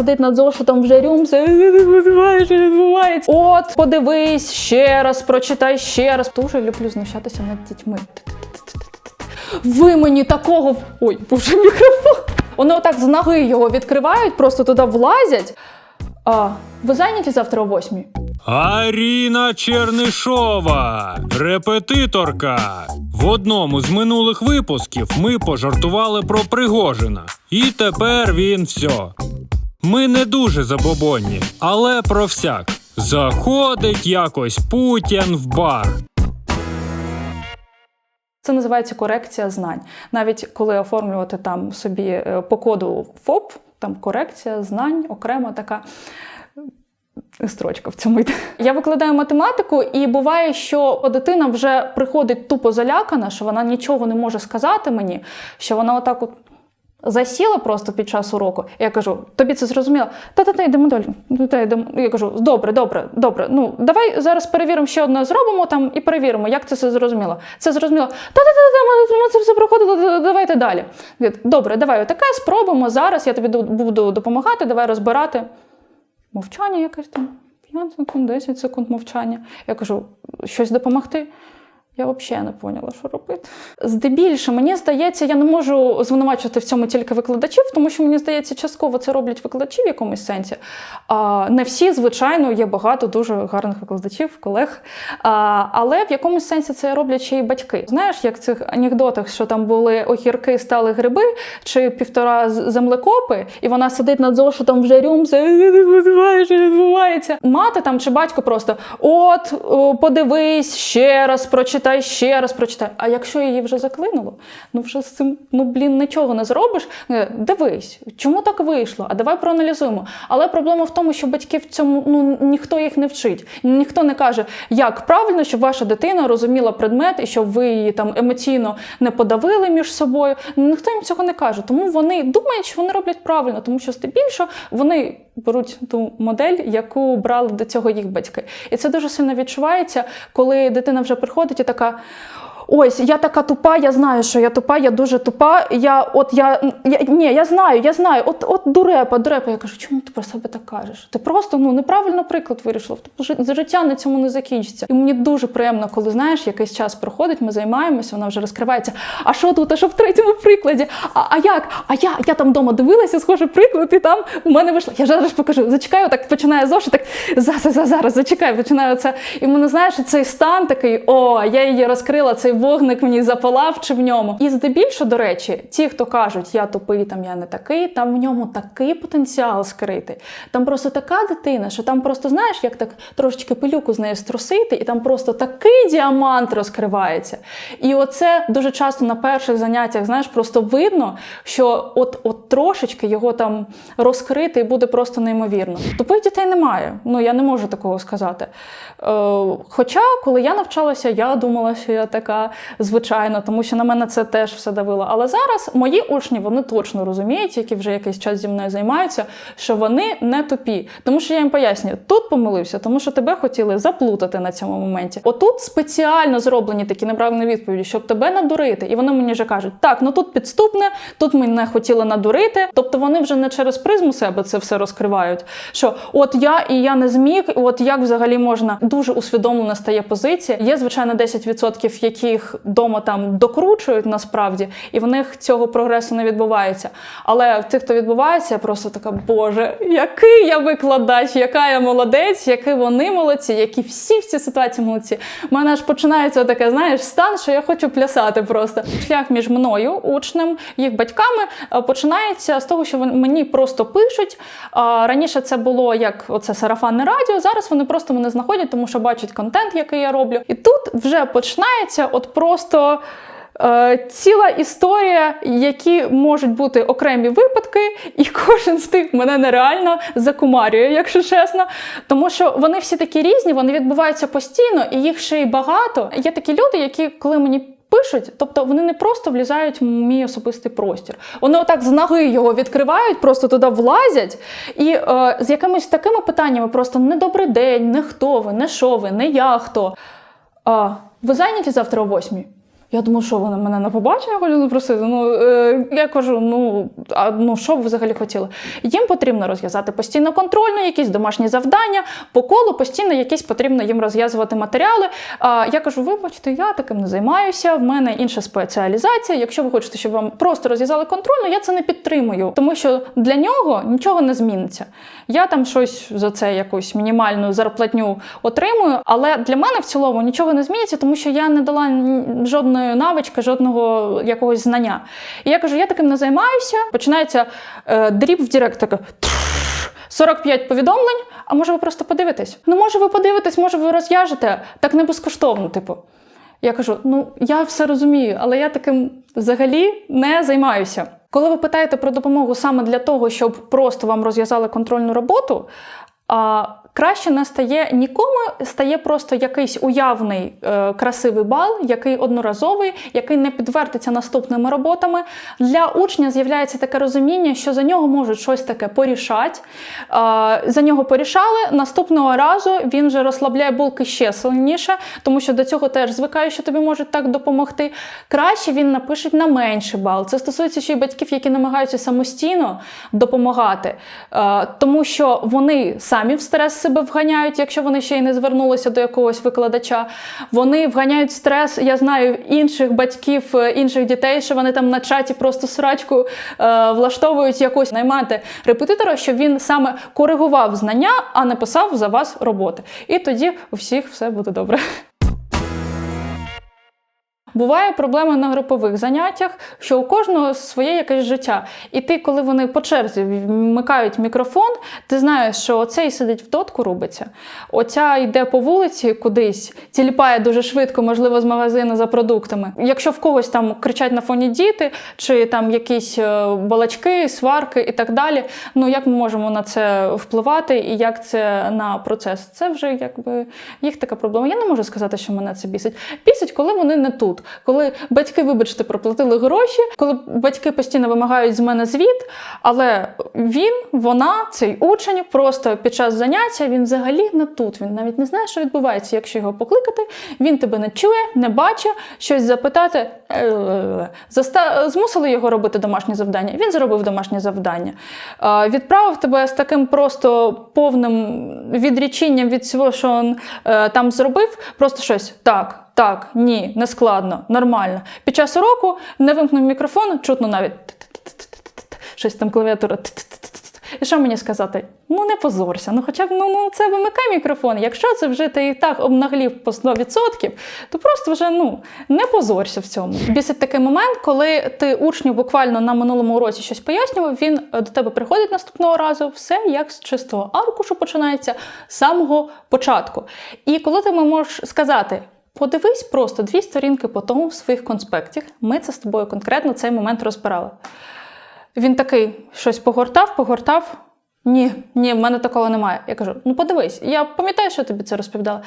сидить над зошитом вже рюмса, відбувається, що. От, подивись ще раз, прочитай ще раз. Дуже люблю знущатися над дітьми. Ви мені такого. Ой, боже, мікрофон. Вони отак з ноги його відкривають, просто туди влазять. А, ви зайняті завтра о восьмій? Аріна Чернишова, репетиторка. В одному з минулих випусків ми пожартували про Пригожина. І тепер він все. Ми не дуже забобонні, але про всяк. Заходить якось Путін в бар. Це називається корекція знань. Навіть коли оформлювати там собі е, по коду ФОП, там корекція знань, окрема така. е, Строчка в цьому йде. Я викладаю математику, і буває, що дитина вже приходить тупо залякана, що вона нічого не може сказати мені, що вона отак от засіла просто під час уроку. Я кажу: тобі це зрозуміло? Та-та-та, йдемо далі. Та, йдемо. Я кажу, добре, добре, добре. Ну давай зараз перевіримо ще одне зробимо там і перевіримо, як це все зрозуміло. Це зрозуміло. Та-та-та, ми, це все проходили, давайте далі. Добре, давай отаке, спробуємо зараз. Я тобі буду допомагати, давай розбирати. Мовчання якесь там. 5 секунд, 10 секунд мовчання. Я кажу, щось допомогти. Я взагалі не поняла, що робити. Здебільше, мені здається, я не можу звинувачувати в цьому тільки викладачів, тому що мені здається, частково це роблять викладачі в якомусь сенсі. А, не всі, звичайно, є багато дуже гарних викладачів, колег. А, але в якомусь сенсі це роблять ще й батьки. Знаєш, як в цих анекдотах, що там були огірки, стали гриби, чи півтора землекопи, і вона сидить над зошитом вже відбувається, що відбувається. Мати там чи батько просто от, подивись ще раз, прочитай ще раз, прочитай. А якщо її вже заклинуло, ну вже з цим ну блін нічого не зробиш. Е, Дивись, чому так вийшло? А давай проаналізуємо. Але проблема в тому, що батьки в цьому ну ніхто їх не вчить. Ніхто не каже, як правильно, щоб ваша дитина розуміла предмет і щоб ви її там емоційно не подавили між собою. Ніхто їм цього не каже. Тому вони думають, що вони роблять правильно, тому що здебільшого вони беруть ту модель, яку брали до цього їх батьки. І це дуже сильно відчувається, коли дитина вже приходить і така. Ось я така тупа, я знаю, що я тупа, я дуже тупа. Я от я, я ні, я знаю, я знаю. От от дурепа, дурепа. Я кажу, чому ти про себе так кажеш? Ти просто ну неправильно приклад вирішила. Тобто життя на цьому не закінчиться. І мені дуже приємно, коли знаєш, якийсь час проходить, ми займаємося, вона вже розкривається. А що тут? А що в третьому прикладі? А, а як? А я, я там вдома дивилася, схожий приклад, і там у мене вийшло. Я зараз покажу. Зачекаю, так починає зошит, так за, за, за, зараз зачекай, починаю це. І мене знаєш, цей стан такий: о, я її розкрила, цей вогник мені запалав чи в ньому. І здебільшого, до речі, ті, хто кажуть, я тупий, там я не такий, там в ньому такий потенціал скритий. Там просто така дитина, що там просто знаєш, як так трошечки пилюку з нею струсити, і там просто такий діамант розкривається. І оце дуже часто на перших заняттях, знаєш, просто видно, що от, от трошечки його там розкрити і буде просто неймовірно. Тупих дітей немає. Ну я не можу такого сказати. Е, хоча, коли я навчалася, я думала, що я така звичайна, тому що на мене це теж все давило. Але зараз мої учні вони точно розуміють, які вже якийсь час зі мною займаються, що вони не тупі. Тому що я їм пояснюю, тут помилився, тому що тебе хотіли заплутати на цьому моменті. Отут спеціально зроблені такі неправильні відповіді, щоб тебе надурити. І вони мені вже кажуть, так, ну тут підступне, тут мене хотіли надурити. Тобто вони вже не через призму себе це все розкривають. Що от я і я не зміг, от як взагалі можна дуже усвідомлена стає позиція. Є звичайно 10%, яких дома там докручують насправді, і в них цього прогресу не відбувається. Але в тих, хто відбувається, просто така, боже, який я викладач, яка я молодець, які вони молодці, які всі в цій ситуації молодці. У мене аж починається таке, знаєш, стан, що я хочу плясати просто. Шлях між мною, учнем, їх батьками е, починається з того, що мені просто пишуть. Раніше це було як оце сарафанне радіо. Зараз вони просто мене знаходять, тому що бачать контент, який я роблю. І тут вже починається от просто. е, Ціла історія, які можуть бути окремі випадки, і кожен з тих мене нереально закумарює, якщо чесно. Тому що вони всі такі різні, вони відбуваються постійно, і їх ще й багато. Є такі люди, які, коли мені пишуть, тобто вони не просто влізають в мій особистий простір. Вони отак з ноги його відкривають, просто туди влазять, і е, з якимись такими питаннями просто не добрий день, не хто ви, не що ви, не я хто. А, ви зайняті завтра о восьмій? Я думаю, що вони мене на побачення хочуть запросити. Ну е, я кажу: ну а ну що ви взагалі хотіли? Їм потрібно розв'язати постійно контрольно, якісь домашні завдання, по колу постійно якісь потрібно їм розв'язувати матеріали. А я кажу: вибачте, я таким не займаюся. В мене інша спеціалізація. Якщо ви хочете, щоб вам просто розв'язали контрольно, я це не підтримую, тому що для нього нічого не зміниться. Я там щось за це якусь мінімальну зарплатню отримую, але для мене в цілому нічого не зміниться, тому що я не дала ні- жодної навички, жодного якогось знання. І я кажу, я таким не займаюся. Починається е, дріб в Директ, така. 45 повідомлень, а може ви просто подивитесь? Ну, може, ви подивитесь, може, ви розв'яжете, так не безкоштовно, типу. Я кажу: ну я все розумію, але я таким взагалі не займаюся. Коли ви питаєте про допомогу саме для того, щоб просто вам розв'язали контрольну роботу, а краще не стає нікому, стає просто якийсь уявний е, красивий бал, який одноразовий, який не підтвердиться наступними роботами. Для учня з'являється таке розуміння, що за нього можуть щось таке порішати. Е, за нього порішали. Наступного разу він вже розслабляє булки ще сильніше, тому що до цього теж звикає, що тобі можуть так допомогти. Краще він напише на менший бал. Це стосується ще й батьків, які намагаються самостійно допомагати, е, тому що вони самі в стрес себе вганяють, якщо вони ще й не звернулися до якогось викладача. Вони вганяють стрес. Я знаю інших батьків, е, інших дітей, що вони там на чаті просто срачку е, влаштовують якось наймати репетитора, щоб він саме коригував знання, а не писав за вас роботи. І тоді у всіх все буде добре. Буває проблема на групових заняттях, що у кожного своє якесь життя. І ти, коли вони по черзі вмикають мікрофон, ти знаєш, що оцей сидить в дотку рубиться, оця йде по вулиці кудись, тіліпає дуже швидко, можливо, з магазину за продуктами. Якщо в когось там кричать на фоні діти, чи там якісь е, балачки, сварки і так далі. Ну як ми можемо на це впливати і як це на процес? Це вже якби їх така проблема. Я не можу сказати, що мене це бісить. Бісить, коли вони не тут. Коли батьки, вибачте, проплатили гроші, коли батьки постійно вимагають з мене звіт, але він, вона, цей учень, просто під час заняття він взагалі не тут. Він навіть не знає, що відбувається. Якщо його покликати, він тебе не чує, не бачить, щось запитати. Е. Змусили його робити домашнє завдання. Він зробив домашнє завдання. Відправив тебе з таким просто повним відріченням від всього, що він е, там зробив, просто щось так. Так, ні, не складно, нормально. Під час уроку не вимкнув мікрофон, чутно навіть щось там клавіатура. І що мені сказати? Ну не позорся. Ну хоча б ну, ну це вимикай мікрофон. Якщо це вже ти і так обнаглів по 100%, то просто вже ну не позорся в цьому. Бісить такий момент, коли ти учню буквально на минулому уроці щось пояснював, він е, до тебе приходить наступного разу, все як з чистого аркушу починається з самого початку. І коли ти можеш сказати. Подивись просто дві сторінки по тому в своїх конспектах. Ми це з тобою конкретно цей момент розбирали. Він такий щось погортав, погортав. Ні, ні, в мене такого немає. Я кажу: ну подивись, я пам'ятаю, що тобі це розповідала.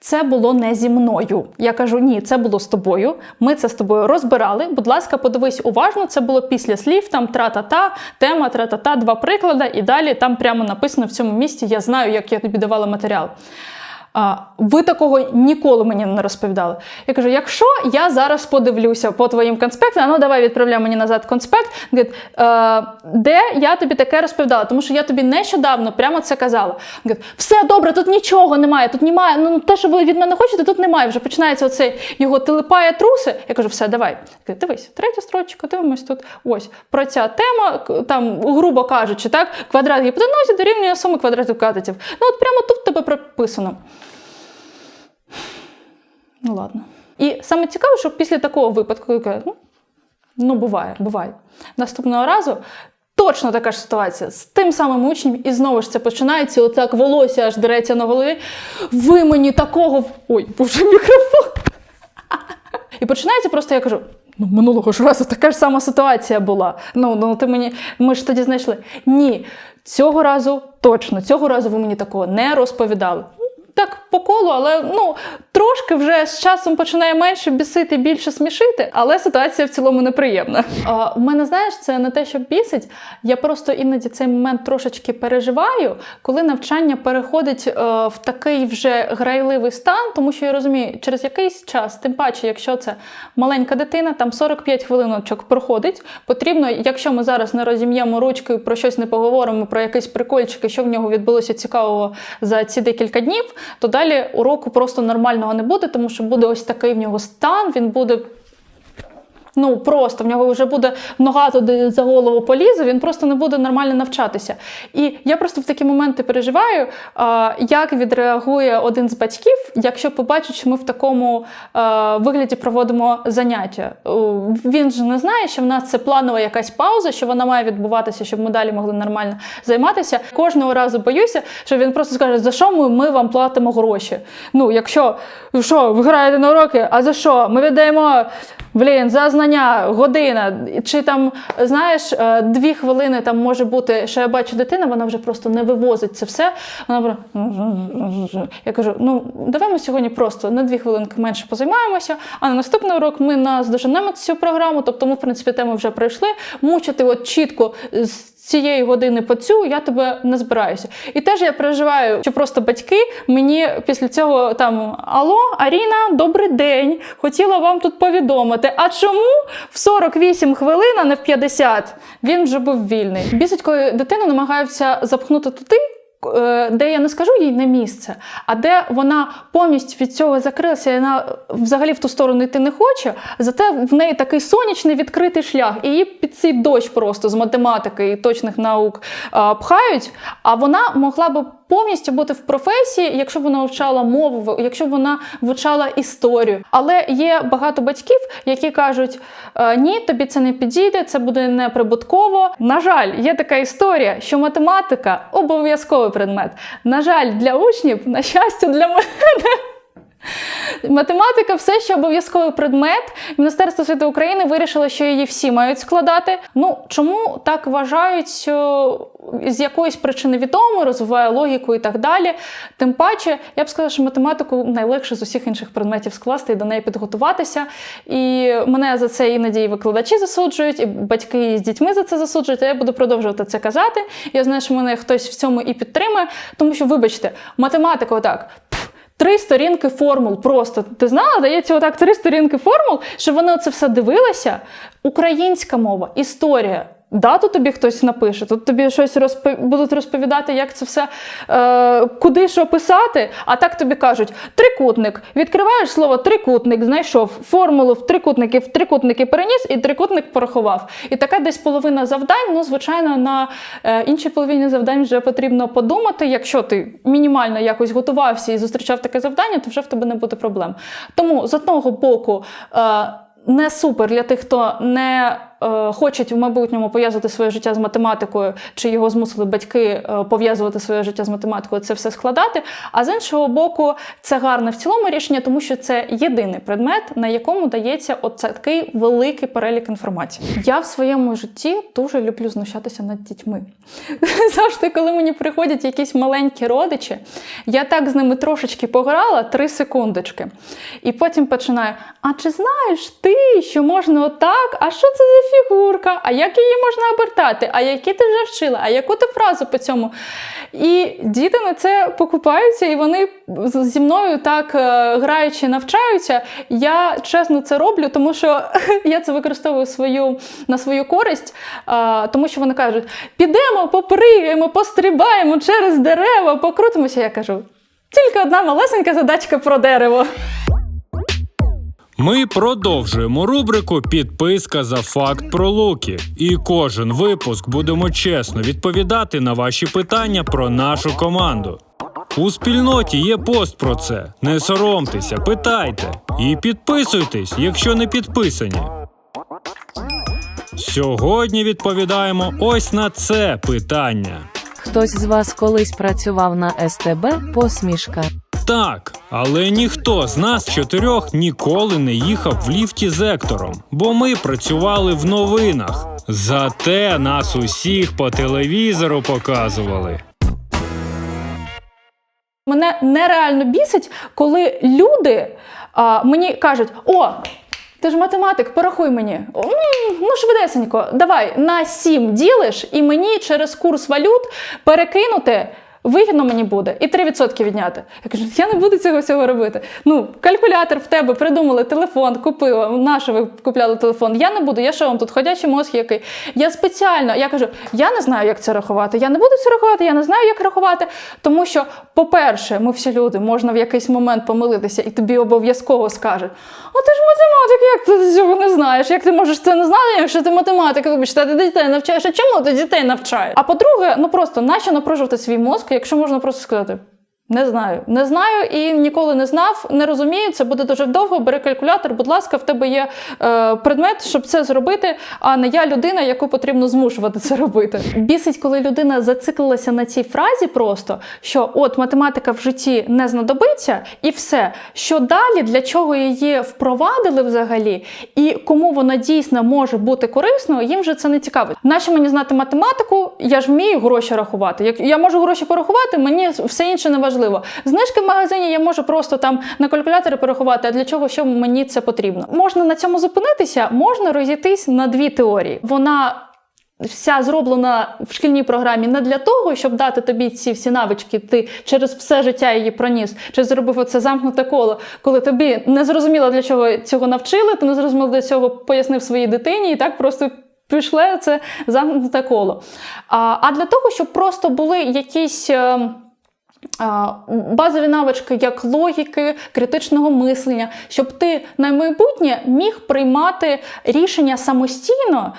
Це було не зі мною. Я кажу, ні, це було з тобою. Ми це з тобою розбирали. Будь ласка, подивись уважно. Це було після слів, там тра-та-та, тема, тра-та-та, два приклади, і далі там прямо написано в цьому місці. Я знаю, як я тобі давала матеріал. А, ви такого ніколи мені не розповідали. Я кажу: якщо я зараз подивлюся по твоїм конспектам, ну давай відправляй мені назад конспект, говорить, е, де я тобі таке розповідала, тому що я тобі нещодавно прямо це казала. Говорить, все добре, тут нічого немає, тут немає. Ну те, що ви від мене хочете, тут немає. Вже починається оцей його телепає труси. Я кажу, все, давай. Говорить, Дивись, третя строчка, дивимось тут. Ось про ця тема, там, грубо кажучи, так, квадрат гіпотенузі дорівнює суми квадратів катетів. Ну от прямо тут тебе прописано. Ну ладно. І саме цікаве, що після такого випадку, я ну, ну буває, буває. Наступного разу точно така ж ситуація з тим самим учнем, і знову ж це починається, отак волосся аж дереться на голові. Ви мені такого. Ой, боже, мікрофон. І починається просто, я кажу. Ну, минулого ж разу така ж сама ситуація була. Ну, ну ти мені, ми ж тоді знайшли. Ні, цього разу точно, цього разу ви мені такого не розповідали. Так по колу, але ну трошки вже з часом починає менше бісити, більше смішити, але ситуація в цілому неприємна. А, у мене знаєш, це не те, що бісить. Я просто іноді цей момент трошечки переживаю, коли навчання переходить е, в такий вже грайливий стан, тому що я розумію, через якийсь час, тим паче, якщо це маленька дитина, там 45 хвилиночок проходить. Потрібно, якщо ми зараз не розім'ємо ручки, про щось не поговоримо, про якийсь прикольчик, і що в нього відбулося цікавого за ці декілька днів, то далі уроку просто нормального не буде, тому що буде ось такий в нього стан, він буде. Ну просто в нього вже буде нога туди за голову полізе, він просто не буде нормально навчатися. І я просто в такі моменти переживаю, як відреагує один з батьків, якщо побачить, що ми в такому вигляді проводимо заняття. Він же не знає, що в нас це планова якась пауза, що вона має відбуватися, щоб ми далі могли нормально займатися. Кожного разу боюся, що він просто скаже, за що ми, ми вам платимо гроші. Ну, якщо що, ви граєте на уроки, а за що? Ми віддаємо. Блін, за знання, година. Чи там, знаєш, е, дві хвилини там може бути, що я бачу дитина, вона вже просто не вивозить це все. Вона я кажу: ну давай ми сьогодні просто на дві хвилинки менше позаймаємося, а на наступний урок ми наздоженемо цю програму. Тобто ми, в принципі, тему вже пройшли. Мучити от чітко з цієї години по цю я тебе не збираюся. І теж я переживаю, що просто батьки мені після цього там Алло, Аріна, добрий день. Хотіла вам тут повідомити. А чому в 48 хвилин, а не в 50 він вже був вільний? Бісить, коли дитину намагаються запхнути туди. Е, Де я не скажу їй не місце, а де вона повністю від цього закрилася, і вона взагалі в ту сторону йти не хоче. Зате в неї такий сонячний відкритий шлях, і її під цей дощ просто з математики і точних наук пхають. А вона могла би повністю бути в професії, якщо вона вивчала мову, якщо вона вивчала історію. Але є багато батьків, які кажуть: «Е, ні, тобі це не підійде, це буде неприбутково. На жаль, є така історія, що математика обов'язковий предмет. На жаль, для учнів, на щастя, для мене. Математика все ще обов'язковий предмет. Міністерство освіти України вирішило, що її всі мають складати. Ну чому так вважають що з якоїсь причини відомо, розвиває логіку і так далі. Тим паче, я б сказала, що математику найлегше з усіх інших предметів скласти і до неї підготуватися. І мене за це іноді і викладачі засуджують, і батьки з дітьми за це засуджують. А я буду продовжувати це казати. Я знаю, що мене хтось в цьому і підтримує, тому що, вибачте, математика отак. Три сторінки формул просто. Ти знала, дається отак три сторінки формул, щоб вони це все дивилися. Українська мова, історія. Дату тобі хтось напише, тут тобі щось розпо... будуть розповідати, як це все, е, куди що писати. А так тобі кажуть: трикутник. Відкриваєш слово трикутник, знайшов формулу в трикутники, в трикутники переніс і трикутник порахував. І така десь половина завдань. Ну, звичайно, на е, іншій половині завдань вже потрібно подумати. Якщо ти мінімально якось готувався і зустрічав таке завдання, то вже в тебе не буде проблем. Тому з одного боку. Е, не супер для тих, хто не хочуть в майбутньому пов'язувати своє життя з математикою, чи його змусили батьки е, пов'язувати своє життя з математикою, це все складати. А з іншого боку, це гарне в цілому рішення, тому що це єдиний предмет, на якому дається от такий великий перелік інформації. Я в своєму житті дуже люблю знущатися над дітьми. Завжди, коли мені приходять якісь маленькі родичі, я так з ними трошечки пограла, три секундочки. І потім починаю: а чи знаєш ти, що можна отак? А що це за фігурка? А як її можна обертати? А які ти вже вчила? А яку ти фразу по цьому? І діти на це покупаються, і вони зі мною так е, граючи навчаються. Я чесно це роблю, тому що я це використовую свою, на свою користь, тому що вони кажуть: підемо, попригаємо, пострибаємо через дерева, покрутимося. Я кажу. Тільки одна малесенька задачка про дерево. Ми продовжуємо рубрику Підписка за факт про луки. І кожен випуск будемо чесно відповідати на ваші питання про нашу команду. У спільноті є пост про це. Не соромтеся, питайте і підписуйтесь, якщо не підписані. Сьогодні відповідаємо ось на це питання. Хтось з вас колись працював на СТБ посмішка. Так, але ніхто з нас чотирьох ніколи не їхав в ліфті з Ектором, бо ми працювали в новинах. Зате нас усіх по телевізору показували. Мене нереально бісить, коли люди а, мені кажуть: о, ти ж математик, порахуй мені. «О, Ну, швидесенько, давай на 7 ділиш, і мені через курс валют перекинути. Вигідно мені буде і 3% відняти. Я кажу, я не буду цього всього робити. Ну, калькулятор в тебе придумали, телефон купила. На що ви купляли телефон? Я не буду. Я що вам тут ходячий мозг який? Я спеціально я кажу, я не знаю, як це рахувати. Я не буду це рахувати, я не знаю, як рахувати. Тому що, по-перше, ми всі люди, можна в якийсь момент помилитися, і тобі обов'язково скажуть: а ти ж математик, як ти цього не знаєш? Як ти можеш це не знати, якщо ти математик, вибачте, ти дітей навчаєш? А чому ти дітей навчаєш? А по-друге, ну просто нащо напружувати свій мозк, якщо можна просто сказати. Не знаю, не знаю і ніколи не знав, не розумію. Це буде дуже довго. Бери калькулятор, будь ласка, в тебе є е, предмет, щоб це зробити. А не я людина, яку потрібно змушувати це робити. Бісить, коли людина зациклилася на цій фразі, просто що от математика в житті не знадобиться, і все. Що далі, для чого її впровадили взагалі, і кому вона дійсно може бути корисною, їм вже це не цікавить. Нащо мені знати математику? Я ж вмію гроші рахувати. Як я можу гроші порахувати, мені все інше не важливо. Знижки в магазині я можу просто там на калькуляторі порахувати. А для чого що мені це потрібно? Можна на цьому зупинитися, можна розійтись на дві теорії. Вона вся зроблена в шкільній програмі не для того, щоб дати тобі ці всі навички, ти через все життя її проніс, чи зробив оце замкнуте коло, коли тобі не зрозуміло для чого цього навчили, ти не зрозуміло для цього пояснив своїй дитині, і так просто. Пішле це замкнуте коло. А, а для того, щоб просто були якісь. Базові навички як логіки, критичного мислення, щоб ти на майбутнє міг приймати рішення самостійно,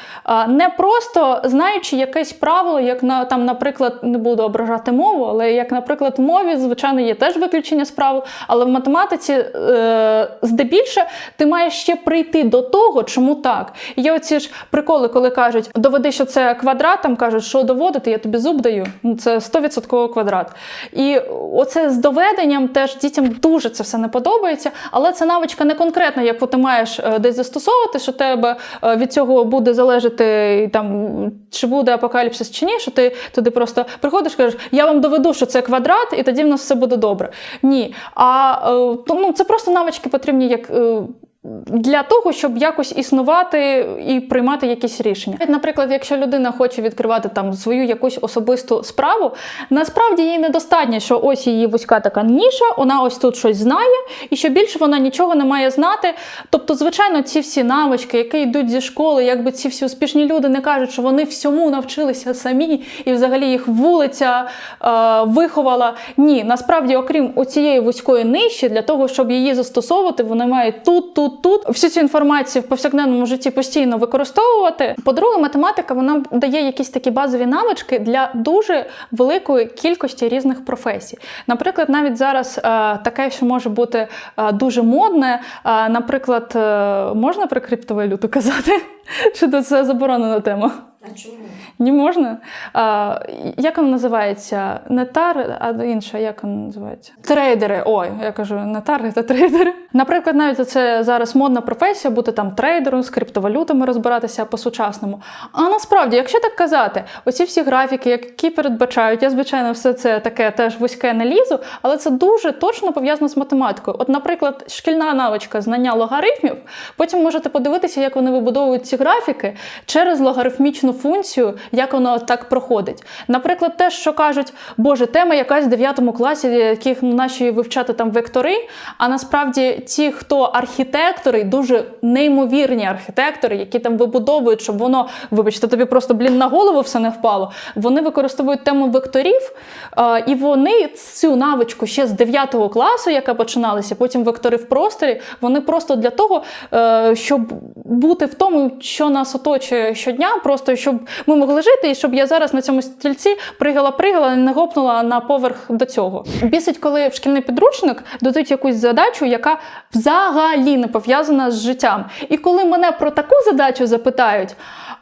не просто знаючи якесь правило, як на там, наприклад, не буду ображати мову, але як, наприклад, в мові, звичайно, є теж виключення з правил, але в математиці е, здебільше ти маєш ще прийти до того, чому так. Є оці ж приколи, коли кажуть, доведи, що це квадрат, там кажуть, що доводити, я тобі зуб даю. Ну, це 100% квадрат. І оце з доведенням теж дітям дуже це все не подобається, але це навичка не конкретна, яку ти маєш е, десь застосовувати, що тебе е, від цього буде залежати там, чи буде апокаліпсис чи ні, що ти туди просто приходиш і кажеш, я вам доведу, що це квадрат, і тоді в нас все буде добре. Ні. А е, ну, це просто навички потрібні як. Для того, щоб якось існувати і приймати якісь рішення. Наприклад, якщо людина хоче відкривати там свою якусь особисту справу, насправді їй недостатньо, що ось її вузька така ніша, вона ось тут щось знає, і що більше вона нічого не має знати. Тобто, звичайно, ці всі навички, які йдуть зі школи, якби ці всі успішні люди не кажуть, що вони всьому навчилися самі, і взагалі їх вулиця е, виховала. Ні, насправді, окрім оцієї вузької ниші, для того, щоб її застосовувати, вони мають тут, тут, тут всю цю інформацію в повсякденному житті постійно використовувати. По-друге, математика вона дає якісь такі базові навички для дуже великої кількості різних професій. Наприклад, навіть зараз е, таке, що може бути е, дуже модне. Е, наприклад, можна про криптовалюту казати? Що це заборонена тема? А чому? Не можна. А, як вона називається? Не тар, а інша, як вона називається? Трейдери. Ой, я кажу, не тари, та трейдери. Наприклад, навіть це зараз модна професія, бути там трейдером з криптовалютами розбиратися по-сучасному. А насправді, якщо так казати, оці всі графіки, які передбачають, я звичайно все це таке теж вузьке не лізу, але це дуже точно пов'язано з математикою. От, наприклад, шкільна навичка знання логарифмів. Потім можете подивитися, як вони вибудовують ці графіки через логарифмічну функцію, як воно так проходить. Наприклад, те, що кажуть, Боже, тема якась в 9 класі, яких наші вивчати там вектори. А насправді ті, хто архітектори, дуже неймовірні архітектори, які там вибудовують, щоб воно, вибачте, тобі просто блін на голову все не впало. Вони використовують тему векторів, е, і вони цю навичку ще з 9 класу, яка починалася, потім вектори в просторі, вони просто для того, е, щоб бути в тому, що нас оточує щодня, просто щоб ми могли жити, і щоб я зараз на цьому стільці пригала, пригала, і не гопнула на поверх до цього. Бісить, коли в шкільний підручник дадуть якусь задачу, яка взагалі не пов'язана з життям. І коли мене про таку задачу запитають.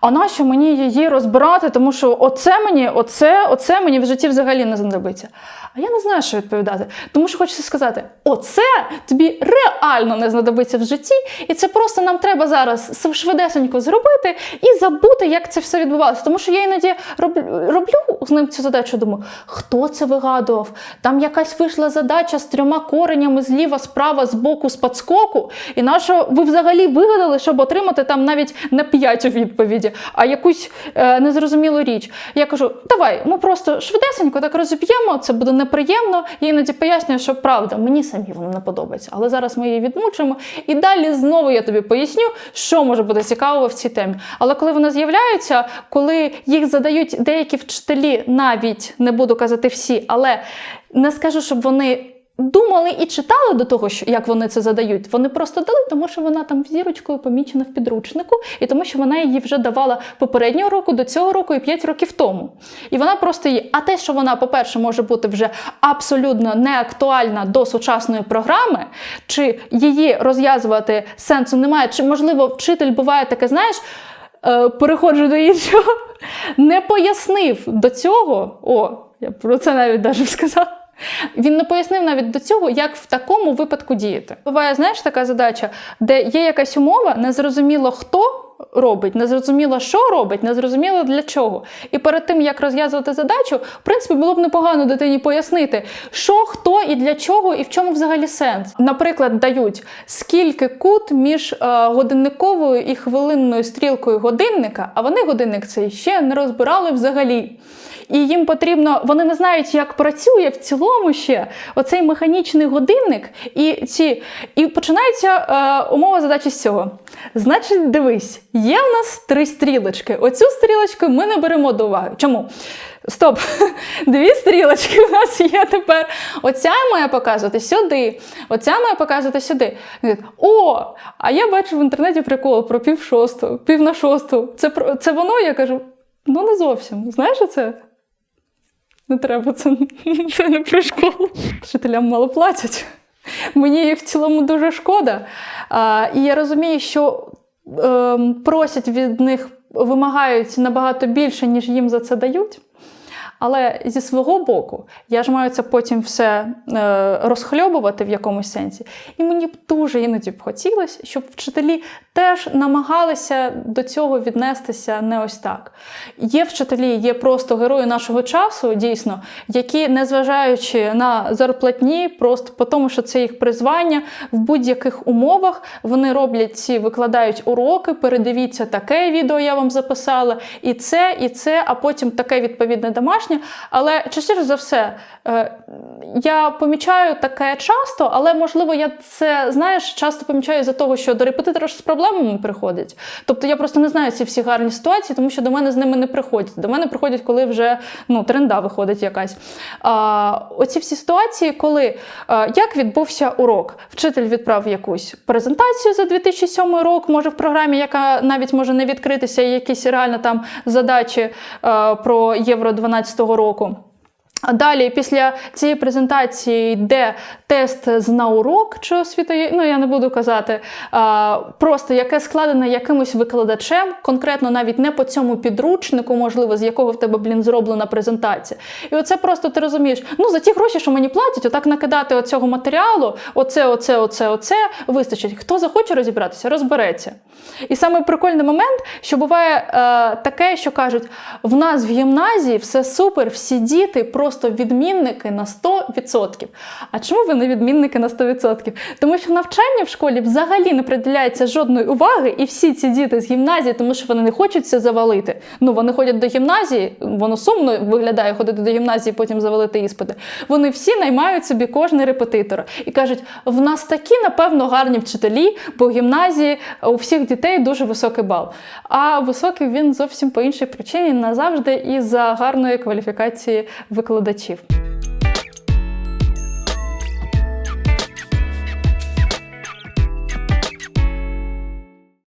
А нащо мені її розбирати, тому що оце мені, оце, оце мені в житті взагалі не знадобиться. А я не знаю, що відповідати. Тому що хочеться сказати: оце тобі реально не знадобиться в житті, і це просто нам треба зараз швидесенько зробити і забути, як це все відбувалося. Тому що я іноді роблю, роблю з ним цю задачу, думаю, хто це вигадував? Там якась вийшла задача з трьома коренями зліва, справа, збоку, з подскоку. І на що ви взагалі вигадали, щоб отримати там навіть не п'ять у відповіді, а якусь е, незрозумілу річ. Я кажу, давай, ми просто швидесенько так розіб'ємо, це буде неприємно. Я іноді пояснюю, що правда, мені самі воно не подобається. Але зараз ми її відмучимо. І далі знову я тобі поясню, що може бути цікавого в цій темі. Але коли вони з'являються, коли їх задають деякі вчителі, навіть не буду казати всі, але не скажу, щоб вони. Думали і читали до того, як вони це задають. Вони просто дали, тому що вона там зірочкою помічена в підручнику, і тому що вона її вже давала попереднього року, до цього року і 5 років тому. І вона просто її. А те, що вона, по-перше, може бути вже абсолютно не актуальна до сучасної програми, чи її розв'язувати сенсу немає, чи можливо вчитель буває таке, знаєш. е, Переходжу до іншого, не пояснив до цього. О, я про це навіть даже сказала. Він не пояснив навіть до цього, як в такому випадку діяти. Буває, знаєш, така задача, де є якась умова, незрозуміло хто робить, незрозуміло, що робить, незрозуміло для чого. І перед тим, як розв'язувати задачу, в принципі, було б непогано дитині пояснити, що, хто і для чого, і в чому взагалі сенс. Наприклад, дають скільки кут між е, годинниковою і хвилинною стрілкою годинника, а вони годинник цей ще не розбирали взагалі. І їм потрібно, вони не знають, як працює в цілому ще оцей механічний годинник, і ці і починається е, умова задачі з цього. Значить, дивись, є в нас три стрілочки. Оцю стрілочку ми не беремо до уваги. Чому? Стоп, дві стрілочки у нас є тепер. Оця має показувати сюди, оця має показувати сюди. О, а я бачу в інтернеті прикол про пів шосту, пів на шосту. Це, це воно, я кажу, ну не зовсім. Знаєш це? Не треба, це, це не про школу. Вчителям мало платять. Мені їх в цілому дуже шкода. А, і я розумію, що е, просять від них, вимагають набагато більше, ніж їм за це дають. Але зі свого боку, я ж маю це потім все е, розхльобувати в якомусь сенсі. І мені б дуже іноді б хотілося, щоб вчителі теж намагалися до цього віднестися не ось так. Є вчителі, є просто герої нашого часу, дійсно, які, незважаючи на зарплатні, просто по тому, що це їх призвання, в будь-яких умовах вони роблять ці, викладають уроки, передивіться таке відео, я вам записала, і це, і це, а потім таке відповідне домашнє. Але частіше за все, е, я помічаю таке часто, але можливо, я це знаєш, часто помічаю за того, що до репетитора ж з проблемами приходять. Тобто я просто не знаю ці всі гарні ситуації, тому що до мене з ними не приходять. До мене приходять, коли вже ну, тренда виходить якась. Оці всі ситуації, коли а, як відбувся урок, вчитель відправив якусь презентацію за 2007 рік, може в програмі, яка навіть може не відкритися, і якісь реально там задачі а, про євро 12 року. А далі, після цієї презентації, йде тест з на урок чи освіти, ну я не буду казати, а, просто яке складене якимось викладачем, конкретно навіть не по цьому підручнику, можливо, з якого в тебе, блін, зроблена презентація. І оце просто ти розумієш, ну за ті гроші, що мені платять, отак накидати оцього матеріалу, оце, оце, оце, оце, вистачить. Хто захоче розібратися, розбереться. І саме прикольний момент, що буває е, таке, що кажуть, в нас в гімназії все супер, всі діти просто відмінники на 100%. А чому ви не відмінники на 100%? Тому що навчання в школі взагалі не приділяється жодної уваги, і всі ці діти з гімназії, тому що вони не хочуть це завалити. Ну, вони ходять до гімназії, воно сумно виглядає ходити до гімназії, потім завалити іспити. Вони всі наймають собі кожний репетитора і кажуть: в нас такі, напевно, гарні вчителі, бо в гімназії у всіх дітей дуже високий бал. А високий він зовсім по іншій причині назавжди і за гарної кваліфікації викладачів.